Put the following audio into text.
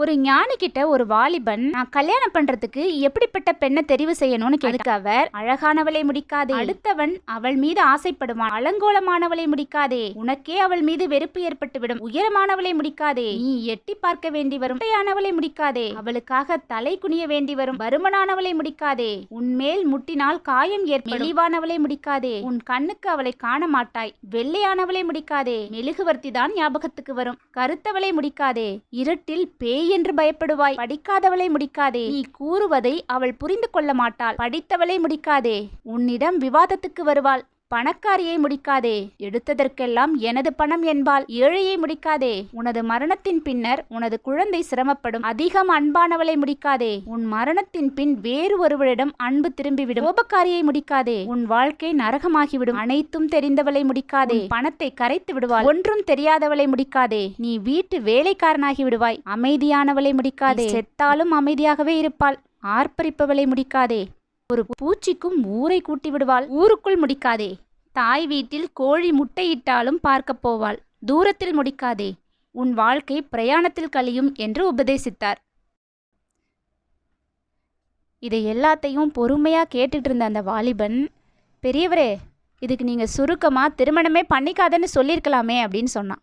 ஒரு ஞானி கிட்ட ஒரு வாலிபன் நான் கல்யாணம் பண்றதுக்கு எப்படிப்பட்ட பெண்ணை தெரிவு செய்யணும்னு கேட்க அவர் அழகானவளை முடிக்காதே. அடுத்தவன் அவள் மீது ஆசைப்படுவான். அலங்கோலமானவளை முடிக்காதே. உனக்கே அவள் மீது வெறுப்பு ஏற்பட்டுவிடும். உயரமானவளை முடிக்காதே. நீ எட்டி பார்க்க வேண்டி வரும். குட்டையானவளை முடிக்காதே. அவளுக்காக தலை குனிய வேண்டி வரும். வருமனானவளை முடிக்காதே. உன்மேல் முட்டினால் காயம் ஏற்படும் மெலிவானவளை முடிக்காதே. உன் கண்ணுக்கு அவளை காண மாட்டாய். வெள்ளையானவளை முடிக்காதே. மெழுகுவர்த்தி தான் ஞாபகத்துக்கு வரும். கருத்தவளை முடிக்காதே. இருட்டில் பேய் என்று பயப்படுவாய். படிக்காதவளை முடிக்காதே. நீ கூறுவதை அவள் புரிந்து கொள்ள மாட்டாள். படித்தவளை முடிக்காதே. உன்னிடம் விவாதத்துக்கு வருவாள். பணக்காரியை முடிக்காதே. எடுத்ததற்கெல்லாம் எனது பணம் என்பால் ஏழையை முடிக்காதே. உனது மரணத்தின் பின்னர் உனது குழந்தை சிரமப்படும் அதிகம் அன்பானவளை முடிக்காதே. உன் மரணத்தின் பின் வேறு ஒருவரிடம் அன்பு திரும்பிவிடும். கோபக்காரியை முடிக்காதே. உன் வாழ்க்கை நரகமாகிவிடும். அனைத்தும் தெரிந்தவளை முடிக்காதே. பணத்தை கரைத்து விடுவாள் ஒன்றும் தெரியாதவளை முடிக்காதே. நீ வீட்டு வேலைக்காரனாகி விடுவாய். அமைதியானவளை முடிக்காதே. செத்தாலும் அமைதியாகவே இருப்பாள். ஆர்ப்பரிப்பவளை முடிக்காதே. ஒரு பூச்சிக்கும் ஊரை கூட்டி விடுவாள். ஊருக்குள் முடிக்காதே. தாய் வீட்டில் கோழி முட்டையிட்டாலும் பார்க்கப் போவாள். தூரத்தில் முடிக்காதே. உன் வாழ்க்கை பிரயாணத்தில் கழியும் என்று உபதேசித்தார். இதை எல்லாத்தையும் பொறுமையா கேட்டுட்டு இருந்த அந்த வாலிபன் பெரியவரே இதுக்கு நீங்க சுருக்கமா திருமணமே பண்ணிக்காதன்னு சொல்லியிருக்கலாமே அப்படின்னு சொன்னான்.